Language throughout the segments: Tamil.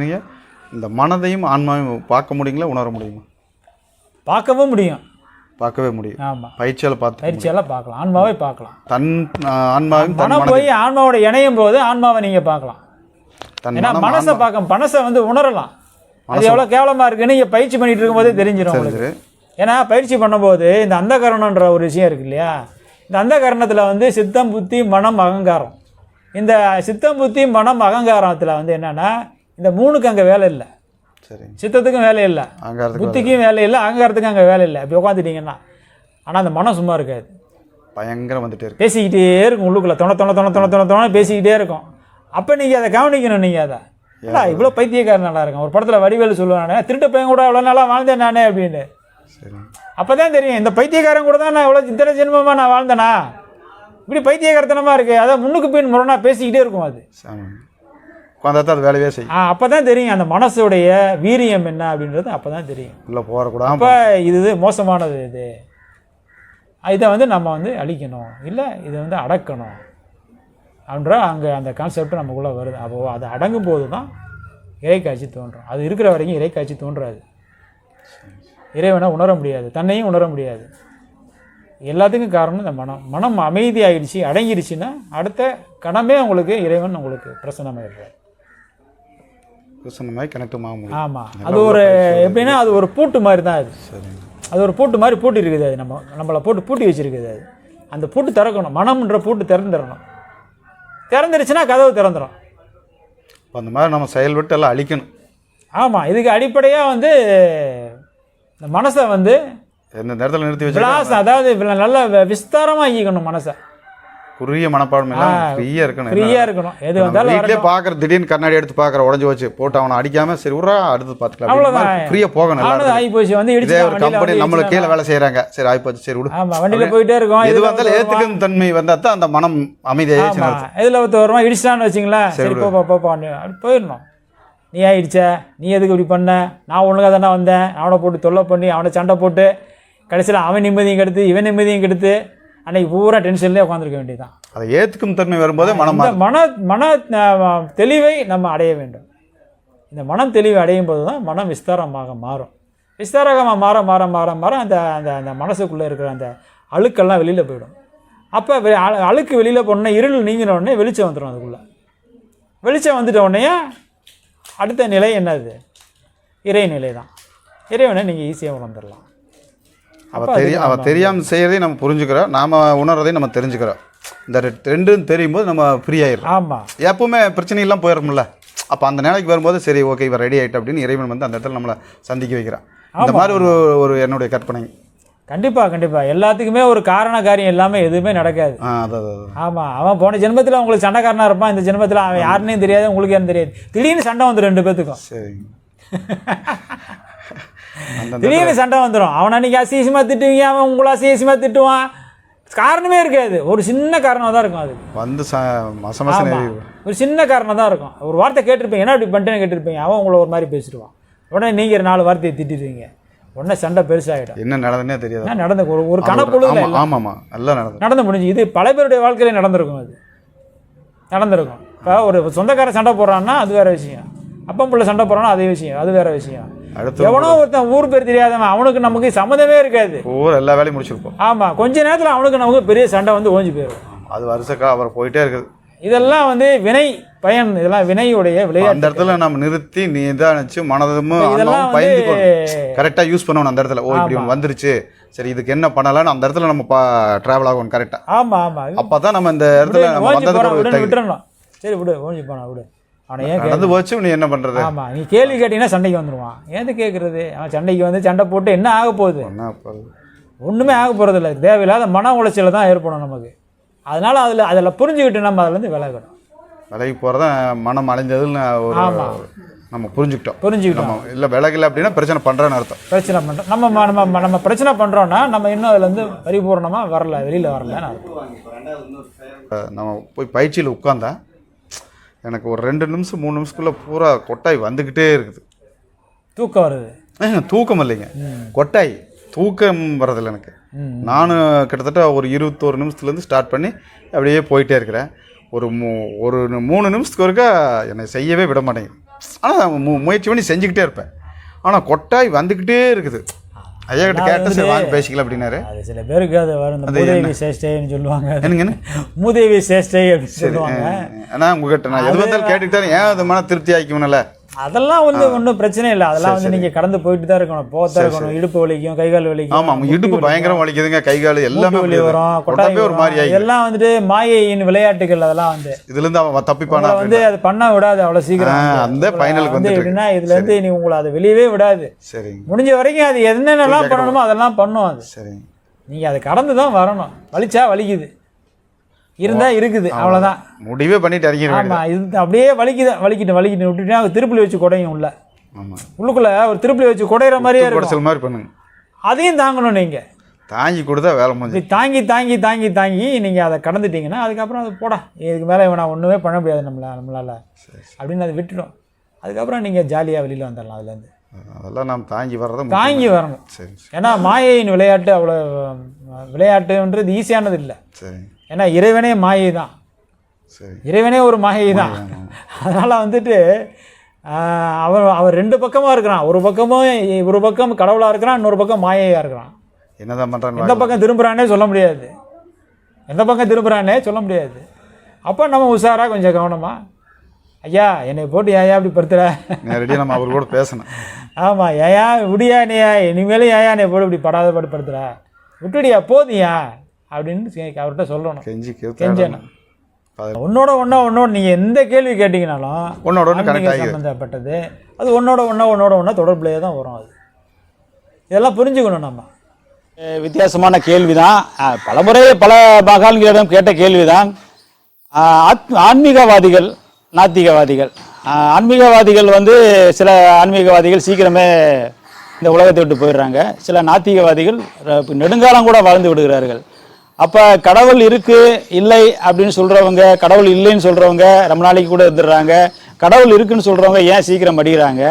நீங்க இந்த மனதையும் ஆன்மாவையும் பார்க்க முடியுங்களா உணர முடியுமா? பார்க்கவும் முடியும். பார்க்கவே முடியும். ஆமாம் பயிற்சியால் பார்த்து பயிற்சியெல்லாம் பார்க்கலாம். ஆன்மாவே பார்க்கலாம். தன் தன் மனம் போய் ஆன்மாவோட இணையும் போது ஆன்மாவை நீங்கள் பார்க்கலாம். ஏன்னா மனசை பார்க்க மனசை வந்து உணரலாம். அது எவ்வளோ கேவலமாக இருக்குன்னு நீங்கள் பயிற்சி பண்ணிட்டு இருக்கும்போதே தெரிஞ்சிடும் உங்களுக்கு. ஏன்னா பயிற்சி பண்ணும்போது இந்த அந்தகரணன்ற ஒரு விஷயம் இருக்கு இல்லையா? இந்த அந்தகரணத்தில் வந்து சித்தம் புத்தி மனம் அகங்காரம். இந்த சித்தம் புத்தி மனம் அகங்காரத்தில் வந்து என்னன்னா இந்த மூணுக்கு அங்கே வேலை இல்லை. சரிங்க. சித்தத்துக்கும் வேலை இல்லை. புத்திக்கும் வேலை இல்லை அகங்காரத்துக்கும் அங்கே வேலை இல்லை. இப்படி உட்காந்துட்டீங்கன்னா ஆனால் அந்த மனம் சும்மா இருக்காது. பயங்கரம் வந்துட்டே இருக்கு. பேசிக்கிட்டே இருக்கும் உள்ளுக்குள்ள. தொண தொண தொண தொண தொண தொண பேசிக்கிட்டே இருக்கும். அப்போ நீங்கள் அதை கவனிக்கணும் நீங்கள் அதை. இல்லை இவ்வளோ பைத்தியக்காரன் நல்லா இருக்கும் ஒரு படத்தில் வடிவேலு சொல்லுவானே திருட்டு பையன் கூட அவ்வளோ நாளாக வாழ்ந்தேன் நானே அப்படின்னு. அப்போ தான் தெரியும் இந்த பைத்தியக்காரன் கூட தான் நான் இவ்வளோ இத்தனை ஜென்மமாக நான் வாழ்ந்தேனா? இப்படி பைத்தியக்காரத்தனமாக இருக்குது அதை முன்னுக்கு பின் முரணா பேசிக்கிட்டே இருக்கும் அது. உட்காந்தா அது வேலையே செய்யும். அப்போ தான் தெரியும் அந்த மனசுடைய வீரியம் என்ன அப்படின்றது அப்போ தான் தெரியும். உள்ளே போகக்கூடாது அப்போ இது மோசமானது இது. இதை வந்து நம்ம வந்து அழிக்கணும். இல்லை இதை வந்து அடக்கணும். அப்படின்ற அங்கே அந்த கான்செப்ட் நமக்குள்ளே வருது. அப்போ அது அடங்கும் போது தான் இறைக்காட்சி தோன்றும். அது இருக்கிற வரைக்கும் இறைக்காட்சி தோன்றாது. இறைவனை உணர முடியாது. தன்னையும் உணர முடியாது. எல்லாத்துக்கும் காரணம் இந்த மனம். மனம் அமைதியாகிடுச்சு அடங்கிடுச்சுன்னா அடுத்த கணமே உங்களுக்கு இறைவன் உங்களுக்கு பிரசன்னமாயிடுறார் கிருஷ்ணன் மாதிரி கனெக்ட் ஆக முடியும் ஆமாம் அது ஒரு எப்படின்னா அது ஒரு பூட்டு மாதிரி தான் அது. சரிங்க. அது ஒரு பூட்டு மாதிரி பூட்டி இருக்குது அது நம்ம நம்மளை போட்டு பூட்டி வச்சிருக்குது அது. அந்த பூட்டு திறக்கணும். மனம்ன்ற பூட்டு திறந்துடணும். திறந்துருச்சுன்னா கதவு திறந்துடும் அந்த மாதிரி நம்ம செயல்பட்டு எல்லாம் அழிக்கணும். ஆமாம் இதுக்கு அடிப்படையாக வந்து இந்த மனசை வந்து எந்த நேரத்தில் நிறுத்தி வச்சு அதாவது நல்லா விஸ்தாரமாக ஆக்கிக்கணும் மனசை. குறுகிய மனப்பாடம் ஃப்ரீயாக இருக்கணும் ஃப்ரீயாக இருக்கணும். எது வந்தாலும் வீட்லயே பார்க்குற திடீர்னு கண்ணாடி எடுத்து பார்க்குற உடஞ்சி வச்சு போட்டு அவனை அடிக்காம சரி விட்றா அடுத்து பார்த்துக்கலாம். அவ்வளவுதான். ஃப்ரீயாக போகணும் எல்லாரும். ஆகி போச்சு வந்து இடிச்சு ஒரு கம்பெனி நம்மளுக்கு கீழே வேலை செய்கிறாங்க சரி ஆயிப்போச்சு சரி விடு. ஆமாம் வண்டியில் போயிட்டே இருக்கோம் எது வந்தாலும் ஏற்றுக்கும் தன்மை வந்தால் தான் அந்த மனம் அமைதியாகிடுச்சு ஆமாம் இதில் ஒருத்தர் வருமா இடிச்சிட்டான்னு வச்சிங்களேன். சரி போ போ, போ போ அப்படி போயிடணும். நீ ஆயிடுச்ச நீ எதுக்கு இப்படி பண்ண? நான் ஒழுங்காக தானே வந்தேன். அவனை போட்டு தொல்லை பண்ணி அவனை சண்டை போட்டு கடைசியில் அவன் நிம்மதியும் கெடுத்து இவன் நிம்மதியும் கெடுத்து அன்னைக்கு பூரா டென்ஷன்லேயே உட்காந்துருக்க வேண்டியதுதான். அதை ஏற்றுக்கும் தன்மை வரும்போதே மனம் மன மன தெளிவை நம்ம அடைய வேண்டும். இந்த மனம் தெளிவை அடையும் போது தான் மனம் விஸ்தாரமாக மாறும். விஸ்தாரமாக மாற மாற மாற மாற அந்த அந்த அந்த மனசுக்குள்ளே இருக்கிற அந்த அழுக்கெல்லாம் வெளியில் போயிடும். அப்போ அழுக்கு வெளியில் போனோடனே இருள் நீங்கின உடனே வெளிச்சம் வந்துடும் அதுக்குள்ளே. வெளிச்சம் வந்துட்ட உடனே அடுத்த நிலை என்னது? இறைநிலை தான் இறைவனை நீங்கள் ஈஸியாக உணர்ந்துடலாம். அவ தெரிய அவ தெரியாமல் செய்கிறதையும் நம்ம புரிஞ்சுக்கிறோம். நாம உணர்றதையும் நம்ம தெரிஞ்சுக்கிறோம். இந்த ரெண்டும் தெரியும் போது நம்ம ஃப்ரீ ஆயிடுறோம். ஆமாம் எப்பவுமே பிரச்சனை எல்லாம் போயிடும்ல அப்போ அந்த நிலைக்கு வரும்போது சரி ஓகே இவன் ரெடி ஆயிட்டு அப்படின்னு இறைவன் வந்து அந்த இடத்துல நம்மளை சந்திக்க வைக்கிறான். இந்த மாதிரி ஒரு ஒரு என்னுடைய கற்பனை. கண்டிப்பாக கண்டிப்பாக எல்லாத்துக்குமே ஒரு காரண காரியம் எல்லாமே எதுவுமே நடக்காது. ஆமாம் அவன் போன ஜென்மத்தில் உங்களுக்கு சண்டைக்காரனாக இருப்பான். இந்த ஜென்மத்தில் அவன் யாருன்னே தெரியாது உங்களுக்கு யாரும் தெரியாது. திடீர்னு சண்டை வந்துடும் ரெண்டு பேத்துக்கும். சரி திடீர்னு சண்டை வந்துடும் அவன் அன்னைக்கு அசியசியமாக திட்டுவீங்க அவன் உங்களை அசியசியமாக திட்டுவான். காரணமே இருக்காது. ஒரு சின்ன காரணம் தான் இருக்கும் அது வந்து ஒரு சின்ன காரணம் தான் இருக்கும். ஒரு வார்த்தை கேட்டிருப்பீங்க என்ன இப்படி பண்ணிட்டேன்னு கேட்டிருப்பீங்க? அவன் உங்களை ஒரு மாதிரி பேசிடுவான். உடனே நீங்கள் நாலு வார்த்தையை திட்டிடுவீங்க. உடனே சண்டை பெருசாகிடும் என்ன நடந்ததுன்னே தெரியாது. நடந்த ஒரு ஒரு கணப்பொழுதுல ஆமாம் ஆமாம்மா. நல்லா நடந்தது. நடந்து முடிஞ்சு. இது பல பேருடைய வாழ்க்கையில நடந்திருக்கும் அது. நடந்திருக்கும். இப்போ ஒரு சொந்தக்காரன் சண்டை போடுறான்னா அது வேற விஷயம். அப்பம் பிள்ளை சண்டை போடுறான்னா அதே விஷயம். அது வேற விஷயம். அடுத்து எவனோ ஒருத்தன் ஊர் பேர் தெரியாதவன் அவனுக்கு நமக்கு சம்மந்தமே இருக்காது. ஊர் எல்லா வேலையும் முடிச்சிருப்போம். ஆமாம் கொஞ்ச நேரத்தில் அவனுக்கு நமக்கு பெரிய சண்டை வந்து ஓஞ்சி போயிடும் அது வருஷக்கா அவர் போயிட்டே இருக்குது. இதெல்லாம் வந்து வினை பயன் இதெல்லாம் வினையுடைய விளையாட்டு. அந்த இடத்துல நம்ம நிறுத்தி நீ நிதானிச்சு மனதும் இதெல்லாம் பயந்து கரெக்டாக யூஸ் பண்ணணும் அந்த இடத்துல. ஓ இப்படி ஒன்று வந்துருச்சு. சரி இதுக்கு என்ன பண்ணலாம்னு அந்த இடத்துல நம்ம ட்ராவல் ஆகணும் கரெக்டாக ஆமாம் ஆமாம் அப்போ தான் நம்ம இந்த இடத்துல நம்ம. விட்டுறணும். சரி விடு ஓஞ்சி போனா விடு. அவனை ஏன் நடந்து போச்சு நீ என்ன பண்றது? ஆமாம் நீ கேள்வி கேட்டீங்கன்னா சண்டைக்கு வந்துடுவான் ஏது கேட்குறது அவன் சண்டைக்கு வந்து சண்டை போட்டு என்ன ஆக போகுது? என்ன ஒன்றுமே ஆக போகிறதில்ல தேவையில்லாத மன உளைச்சல் தான் ஏற்படும் நமக்கு. அதனால் அதில் அதில் புரிஞ்சுக்கிட்டு நம்ம அதுலேருந்து விலகணும். விலகி போகிறத மனம் அலைஞ்சதுன்னு ஒரு நம்ம புரிஞ்சுக்கிட்டோம். புரிஞ்சுக்கிட்டோம். இல்லை விலகல அப்படின்னா பிரச்சனை பண்ணுறேன்னு அர்த்தம். பிரச்சனை பண்ணுறோம் நம்ம நம்ம நம்ம பிரச்சனை பண்ணுறோன்னா நம்ம இன்னும் அதுலேருந்து பரிபூர்ணமாக வரல வெளியில் வரலன்னு அர்த்தம். நம்ம போய் பயிற்சியில் உட்காந்தா எனக்கு ஒரு ரெண்டு நிமிஷம் மூணு நிமிஷத்துக்குள்ளே பூரா கொட்டாய் வந்துக்கிட்டே இருக்குது. தூக்கம் வருது. தூக்கம் இல்லைங்க. கொட்டாய் தூக்கம் வரதில்லை எனக்கு. நானும் கிட்டத்தட்ட ஒரு இருபத்தோரு நிமிஷத்துலேருந்து ஸ்டார்ட் பண்ணி அப்படியே போயிட்டே இருக்கிறேன். ஒரு மூ ஒரு மூணு நிமிஷத்துக்கு ஒருக்கா என்னை செய்யவே விட மாட்டேங்குது. ஆனால் மு முயற்சி பண்ணி செஞ்சுக்கிட்டே இருப்பேன். ஆனால் கொட்டாய் வந்துக்கிட்டே இருக்குது. ஐயா கிட்ட கேட்டேன் சரி வாங்க பேசிக்கலாம் அப்படின்னாரு. அது சில பேருக்கு அது வரும். இந்த மூதேவி சேஷ்டைன்னு சொல்லுவாங்க. என்னங்கன்னு மூதேவி சேஷ்டை அப்படின்னு சொல்லுவாங்க. ஆனால் உங்ககிட்ட நான் எது வந்தாலும் கேட்டுக்கிட்டே ஏன் அது மன திருப்தி ஆக்கிக்கணும்ல அதெல்லாம் வந்து ஒன்றும் பிரச்சனை இல்லை. அதெல்லாம் வந்து நீங்க கடந்து போயிட்டு தான் இருக்கணும் போகத்தான் இருக்கணும் இடுப்பு வலிக்கும் கை கால் வலிக்கும் ஆமாம் இடுப்பு பயங்கரம் வலிக்குதுங்க. கை கால் எல்லாமே வலி. வரும் கொட்டாய் ஒரு மாதிரி இதெல்லாம் வந்துட்டு மாயையின் விளையாட்டுகள் அதெல்லாம் வந்து. இதுலேருந்து அவன் தப்பிப்பானா வந்து அது பண்ண விடாது அவ்வளவு சீக்கிரம். அந்த உங்களை ஃபைனலுக்கு வந்து எப்படின்னா இதுல இருந்து நீ உங்களை அதை வெளியவே விடாது. சரிங்க. முடிஞ்ச வரைக்கும் அது என்னென்னலாம் பண்ணணுமோ அதெல்லாம் பண்ணும் அது. சரிங்க. நீங்க அதை கடந்து தான் வரணும். வலிச்சா வலிக்குது. இருந்தா இருக்குது அவ்வளவுதான். முடிவே பண்ணிட்டு ஆமா இது அப்படியே வலிக்குது வலிக்கிட்டு வலிக்கிட்டு விட்டுட்டா திருப்பலி வச்சு குடையும் உள்ள. உள்ளுக்குள்ள ஒரு திருப்பலி வச்சு குடையிற மாதிரியே குடைச்சல் மாதிரி பண்ணுங்க. அதையும் தாங்கணும் நீங்க. தாங்கி கொடுத்தா வேலை முடிஞ்சு தாங்கி தாங்கி தாங்கி தாங்கி நீங்க அதை கடந்துட்டீங்கன்னா அதுக்கப்புறம் அது போடா. இதுக்கு மேலே இவனை ஒண்ணுமே பண்ண முடியாது நம்மள நம்மளால. அப்படின்னு அதை விட்டுடும். அதுக்கப்புறம் நீங்க ஜாலியா வெளியில வந்துடலாம் அதுலேருந்து. அதெல்லாம் நாம் தாங்கி வர்றதை முக்கியம். தாங்கி வரணும். சரி ஏன்னா மாயையின் விளையாட்டு அவ்வளோ விளையாட்டுன்றது ஈஸியானது இல்லை. சரி. ஏன்னா இறைவனே மாயை தான். சரி. இறைவனே ஒரு மாயை தான். அதனால் வந்துட்டு ஆஹ், அவன் அவன் ரெண்டு பக்கமாக இருக்கிறான். ஒரு பக்கமும் ஒரு பக்கம் கடவுளாக இருக்கிறான் இன்னொரு பக்கம் மாயையாக இருக்கிறான். என்னதான் பண்ணுறாங்க எந்த பக்கம் திரும்புகிறானே சொல்ல முடியாது. எந்த பக்கம் திரும்புகிறானே சொல்ல முடியாது. அப்போ நம்ம உஷாராக கொஞ்சம் கவனமா ஐயா என்னை போட்டு ஏயா இப்படி படுத்துற? நேரடியாக நம்ம அவர் கூட பேசணும். ஆமாம் ஏயா விடியா நீயா இனிமேலும் ஏயா என்னை போட்டு இப்படி படாத படு படுத்துற? விட்டுடியா போதியா அப்படின்னு அவர்கிட்ட சொல்லணும். கெஞ்சி கெஞ்சணும். உன்னோட ஒன்றா உன்னோட நீங்கள் எந்த கேள்வி கேட்டிங்கனாலும் ஒன்னோட ஆகிடுது சம்மந்தப்பட்டது அது ஒன்னோட ஒன்றா ஒன்னோட ஒன்றா தொடர்புலையே தான் வரும் அது. இதெல்லாம் புரிஞ்சுக்கணும் நம்ம. வித்தியாசமான கேள்விதான். அஹ் பலமுறை பல மகான்களிடம் கேட்ட கேள்விதான். அஹ் ஆத்- ஆன்மீகவாதிகள் நாத்திகவாதிகள். ஆன்மீகவாதிகள் வந்து சில ஆன்மீகவாதிகள் சீக்கிரமே இந்த உலகத்தை விட்டு போயிடுறாங்க. சில நாத்திகவாதிகள் நெடுங்காலம் கூட வாழ்ந்து விடுகிறார்கள். அப்போ கடவுள் இருக்கு இல்லை அப்படின்னு சொல்றவங்க கடவுள் இல்லைன்னு சொல்றவங்க ரொம்ப நாளைக்கு கூட இருந்துடுறாங்க. கடவுள் இருக்குன்னு சொல்றவங்க ஏன் சீக்கிரம் அடிக்கிறாங்க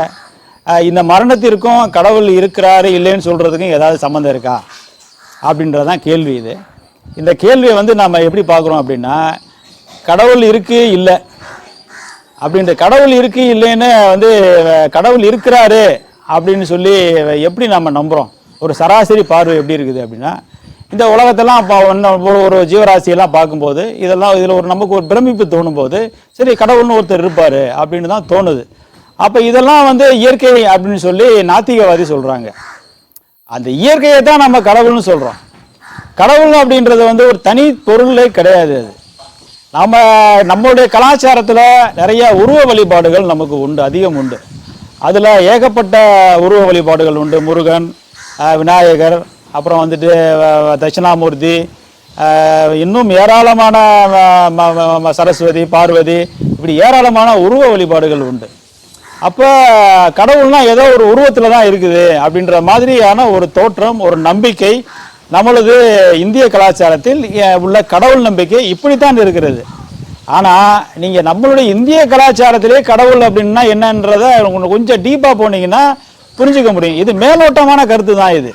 இந்த மரணத்திற்கும் கடவுள் இருக்கிறாரு இல்லைன்னு சொல்றதுக்கும் ஏதாவது சம்மந்தம் இருக்கா? அப்படின்றதான் கேள்வி இது. இந்த கேள்வியை வந்து நம்ம எப்படி பார்க்குறோம் அப்படின்னா கடவுள் இருக்கு இல்லை. அப்படின்ற கடவுள் இருக்கு இல்லைன்னு வந்து கடவுள் இருக்கிறாரு அப்படின்னு சொல்லி எப்படி நம்ம நம்புகிறோம் ஒரு சராசரி பார்வை எப்படி இருக்குது அப்படின்னா இந்த உலகத்தெல்லாம் ஒரு ஒரு ஜீவராசியெல்லாம் பார்க்கும்போது இதெல்லாம் இதில் ஒரு நமக்கு ஒரு பிரமிப்பு தோணும் போது சரி கடவுள்னு ஒருத்தர் இருப்பார் அப்படின்னு தான் தோணுது. அப்போ இதெல்லாம் வந்து இயற்கை அப்படின்னு சொல்லி நாத்திகவாதி சொல்கிறாங்க அந்த இயற்கையை தான் நம்ம கடவுள்னு சொல்கிறோம் கடவுள் அப்படின்றது வந்து ஒரு தனி பொருளே கிடையாது அது. நம்ம நம்மளுடைய கலாச்சாரத்தில் நிறைய உருவ வழிபாடுகள் நமக்கு உண்டு அதிகம் உண்டு. அதில் ஏகப்பட்ட உருவ வழிபாடுகள் உண்டு. முருகன் விநாயகர் அப்புறம் வந்துட்டு தட்சிணாமூர்த்தி இன்னும் ஏராளமான சரஸ்வதி பார்வதி இப்படி ஏராளமான உருவ வழிபாடுகள் உண்டு. அப்போ கடவுள்னா ஏதோ ஒரு உருவத்தில் தான் இருக்குது அப்படின்ற மாதிரியான ஒரு தோற்றம் ஒரு நம்பிக்கை நம்மளது இந்திய கலாச்சாரத்தில் உள்ள கடவுள் நம்பிக்கை இப்படித்தான் இருக்கிறது. ஆனால் நீங்கள் நம்மளுடைய இந்திய கலாச்சாரத்திலே கடவுள் அப்படின்னா என்னன்றதை கொஞ்சம் டீப்பாக போனீங்கன்னா புரிஞ்சுக்க முடியும். இது மேலோட்டமான கருத்து தான் இது.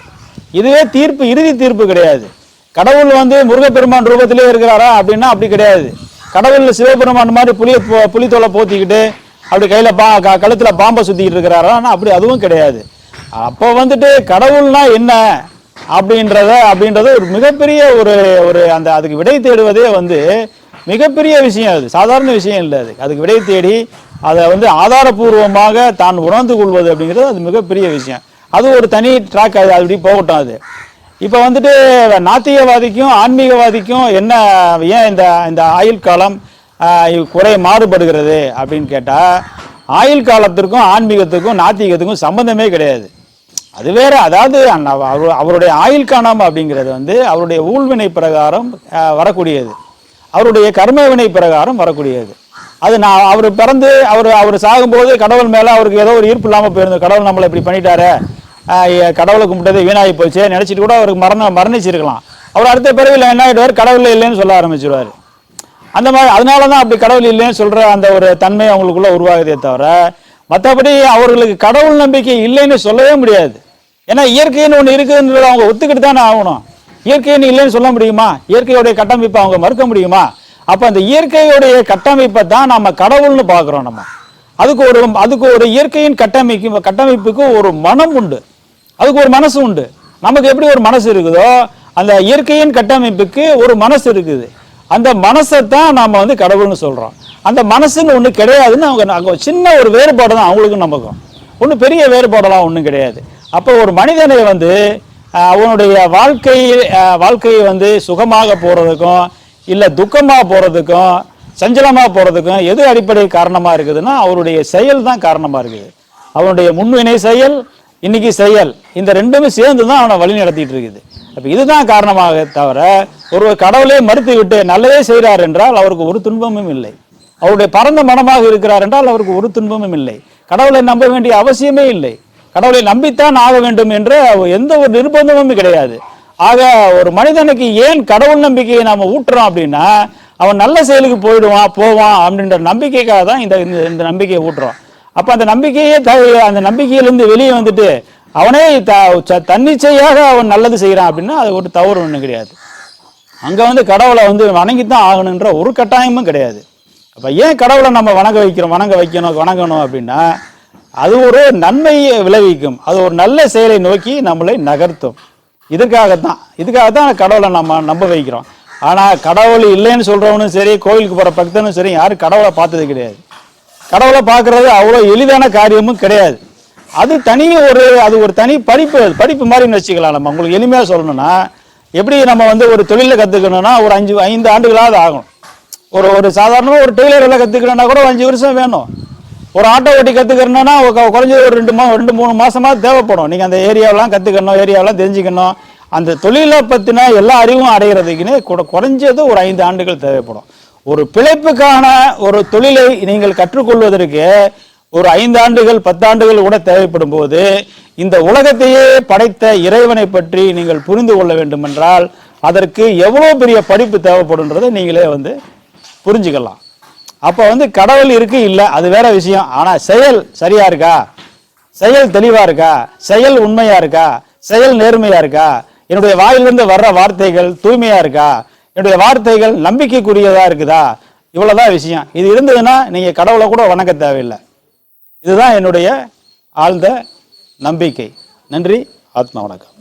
இதுவே தீர்ப்பு இறுதி தீர்ப்பு கிடையாது. கடவுள் வந்து முருகப்பெருமான் ரூபத்திலே இருக்கிறாரா அப்படின்னா அப்படி கிடையாது. கடவுளில் சிவபெருமான் மாதிரி புளிய போ- புலித்தோலை போத்திக்கிட்டு அப்படி கையில் பா க- கழுத்தில் பாம்பை சுற்றிக்கிட்டு இருக்கிறாரான்னா அப்படி அதுவும் கிடையாது. அப்போ வந்துட்டு கடவுள்னா என்ன அப்படின்றத அப்படின்றது ஒரு மிகப்பெரிய ஒரு ஒரு அந்த அதுக்கு விடை தேடுவதே வந்து மிகப்பெரிய விஷயம் அது. சாதாரண விஷயம் இல்லை அது. அதுக்கு விடை தேடி அதை வந்து ஆதாரபூர்வமாக தான் உணர்ந்து கொள்வது அப்படிங்கிறது அது மிகப்பெரிய விஷயம். அது ஒரு தனி ட்ராக் அது அப்படி போகட்டும் அது. இப்போ வந்துட்டு நாத்திகவாதிக்கும் ஆன்மீகவாதிக்கும் என்ன ஏன் இந்த இந்த ஆயுள் காலம் குறை மாறுபடுகிறது அப்படின்னு கேட்டால் ஆயுள் காலத்திற்கும் ஆன்மீகத்துக்கும் நாத்திகத்துக்கும் சம்பந்தமே கிடையாது. அது வேற அதாவது அவர் அவருடைய ஆயுள் காணாம அப்படிங்கிறது வந்து அவருடைய ஊழ்வினை பிரகாரம் வரக்கூடியது. அவருடைய கர்மவினை பிரகாரம் வரக்கூடியது. அது நான் அவர் பிறந்து அவர் அவர் சாகும்போது கடவுள் மேலே அவருக்கு ஏதோ ஒரு ஈர்ப்பு இல்லாமல் போயிருந்தது. கடவுள் நம்மளை இப்படி பண்ணிட்டாரு. கடவுளை கும்பிட்டது வீணாகி போச்சு. நினச்சிட்டு கூட அவருக்கு மரணம் மரணிச்சிருக்கலாம். அவர் அடுத்த பிறவியில் என்ன ஆகிடுவார் கடவுள் இல்லைன்னு சொல்ல ஆரம்பிச்சிருவார். அந்த மாதிரி அதனால தான் அப்படி கடவுள் இல்லைன்னு சொல்கிற அந்த ஒரு தன்மை அவங்களுக்குள்ளே உருவாகுதே தவிர மற்றபடி அவர்களுக்கு கடவுள் நம்பிக்கை இல்லைன்னு சொல்லவே முடியாது. ஏன்னா இயற்கைன்னு ஒன்று இருக்குதுன்றதை அவங்க ஒத்துக்கிட்டு தானே ஆகணும். இயற்கைன்னு இல்லைன்னு சொல்ல முடியுமா? இயற்கையுடைய கட்டமைப்பை அவங்க மறுக்க முடியுமா? அப்போ அந்த இயற்கையுடைய கட்டமைப்பை தான் நம்ம கடவுள்னு பார்க்குறோம் நம்ம. அதுக்கு ஒரு அதுக்கு ஒரு இயற்கையின் கட்டமைக்கு கட்டமைப்புக்கு ஒரு மனம் உண்டு. அதுக்கு ஒரு மனசு உண்டு. நமக்கு எப்படி ஒரு மனசு இருக்குதோ அந்த இயற்கையின் கட்டமைப்புக்கு ஒரு மனசு இருக்குது. அந்த மனசை தான் நாம் வந்து கடவுள்னு சொல்கிறோம் அந்த மனசுன்னு ஒன்று கிடையாதுன்னு அவங்க சின்ன ஒரு வேறுபாடு தான் அவங்களுக்கும் நமக்கும். ஒன்றும் பெரிய வேறுபாடெல்லாம் ஒன்றும் கிடையாது. அப்போ ஒரு மனிதனை வந்து அவனுடைய வாழ்க்கையில் வாழ்க்கையை வந்து சுகமாக போகிறதுக்கும் இல்லை துக்கமாக போகிறதுக்கும் சஞ்சலமாக போகிறதுக்கும் எது அடிப்படை காரணமாக இருக்குதுன்னா அவருடைய செயல் தான் காரணமாக இருக்குது. அவனுடைய முன்வினை செயல் இன்னைக்கு செயல் இந்த ரெண்டுமே சேர்ந்து தான் அவனை வழி நடத்திட்டு இருக்குது. அப்போ இதுதான் காரணமாக தவிர ஒரு கடவுளை மறுத்து விட்டு நல்லதே செய்கிறார் என்றால் அவருக்கு ஒரு துன்பமும் இல்லை. அவருடைய பரந்த மனமாக இருக்கிறார் என்றால் அவருக்கு ஒரு துன்பமும் இல்லை. கடவுளை நம்ப வேண்டிய அவசியமே இல்லை. கடவுளை நம்பித்தான் ஆக வேண்டும் என்ற எந்த ஒரு நிர்பந்தமும் கிடையாது. ஆக ஒரு மனிதனுக்கு ஏன் கடவுள் நம்பிக்கையை நாம் ஊட்டுறோம் அப்படின்னா அவன் நல்ல செயலுக்கு போயிடுவான் போவான் அப்படின்ற நம்பிக்கைக்காக தான் இந்த இந்த- இந்த நம்பிக்கையை ஊட்டுறோம். அப்போ அந்த நம்பிக்கையே த அந்த நம்பிக்கையிலேருந்து வெளியே வந்துட்டு அவனே த ச- தன்னிச்சையாக அவன் நல்லது செய்கிறான் அப்படின்னா அது ஒரு தவறு ஒன்றும் கிடையாது. அங்கே வந்து கடவுளை வந்து வணங்கித்தான் ஆகணுன்ற ஒரு கட்டாயமும் கிடையாது. அப்போ ஏன் கடவுளை நம்ம வணங்க வைக்கிறோம் வணங்க வைக்கணும் வணங்கணும் அப்படின்னா அது ஒரு நன்மையை விளைவிக்கும். அது ஒரு நல்ல செயலை நோக்கி நம்மளை நகர்த்தும். இதுக்காகத்தான். இதுக்காகத்தான் கடவுளை நம்ம நம்ப வைக்கிறோம். ஆனால் கடவுள் இல்லைன்னு சொல்கிறவனும் சரி கோவிலுக்கு போகிற பக்தனும் சரி யாரும் கடவுளை பார்த்தது கிடையாது. கடவுளை பார்க்குறது அவ்வளோ எளிதான காரியமும் கிடையாது. அது தனி ஒரு அது ஒரு தனி படிப்பு படிப்பு மாதிரின்னு வச்சுக்கலாம் நம்ம. உங்களுக்கு எளிமையாக சொல்லணும்னா எப்படி நம்ம வந்து ஒரு தொழிலில் கற்றுக்கணும்னா ஒரு அஞ்சு ஐந்து ஆண்டுகளாவது ஆகும் ஒரு ஒரு சாதாரணமாக ஒரு டெய்லர் வேலை கற்றுக்கணும்னா கூட ஒரு அஞ்சு வருஷம் வேணும். ஒரு ஆட்டோ ஓட்டி கற்றுக்கிறணும்னா குறைஞ்சது ஒரு ரெண்டு மா ரெண்டு மூணு மாதமாக தேவைப்படும். நீங்கள் அந்த ஏரியாவெலாம் கற்றுக்கணும் ஏரியாவெலாம் தெரிஞ்சுக்கணும். அந்த தொழிலை பற்றின எல்லா அறிவும் அடைகிறதுக்குன்னு கூட குறைஞ்சது ஒரு ஐந்து ஆண்டுகள் தேவைப்படும். ஒரு பிழைப்புக்கான ஒரு தொழிலை நீங்கள் கற்றுக்கொள்வதற்கு ஒரு ஐந்து ஆண்டுகள் பத்தாண்டுகள் கூட தேவைப்படும் போது இந்த உலகத்தையே படைத்த இறைவனை பற்றி நீங்கள் புரிந்து கொள்ள வேண்டும் என்றால் அதற்கு எவ்வளோ பெரிய படிப்பு தேவைப்படுன்றதை நீங்களே வந்து புரிஞ்சுக்கலாம். அப்போ வந்து கடவுள் இருக்கு இல்லை அது வேற விஷயம். ஆனால் செயல் சரியா இருக்கா? செயல் தெளிவா இருக்கா? செயல் உண்மையா இருக்கா? செயல் நேர்மையா இருக்கா? என்னுடைய வாயிலிருந்து வர்ற வார்த்தைகள் தூய்மையா இருக்கா? என்னுடைய வார்த்தைகள் நம்பிக்கைக்குரியதா இருக்குதா? இவ்வளோதான் விஷயம். இது இருந்ததுன்னா நீங்கள் கடவுளை கூட வணங்க தேவையில்லை. இதுதான் என்னுடைய ஆழ்ந்த நம்பிக்கை. நன்றி. ஆத்மா வணக்கம்.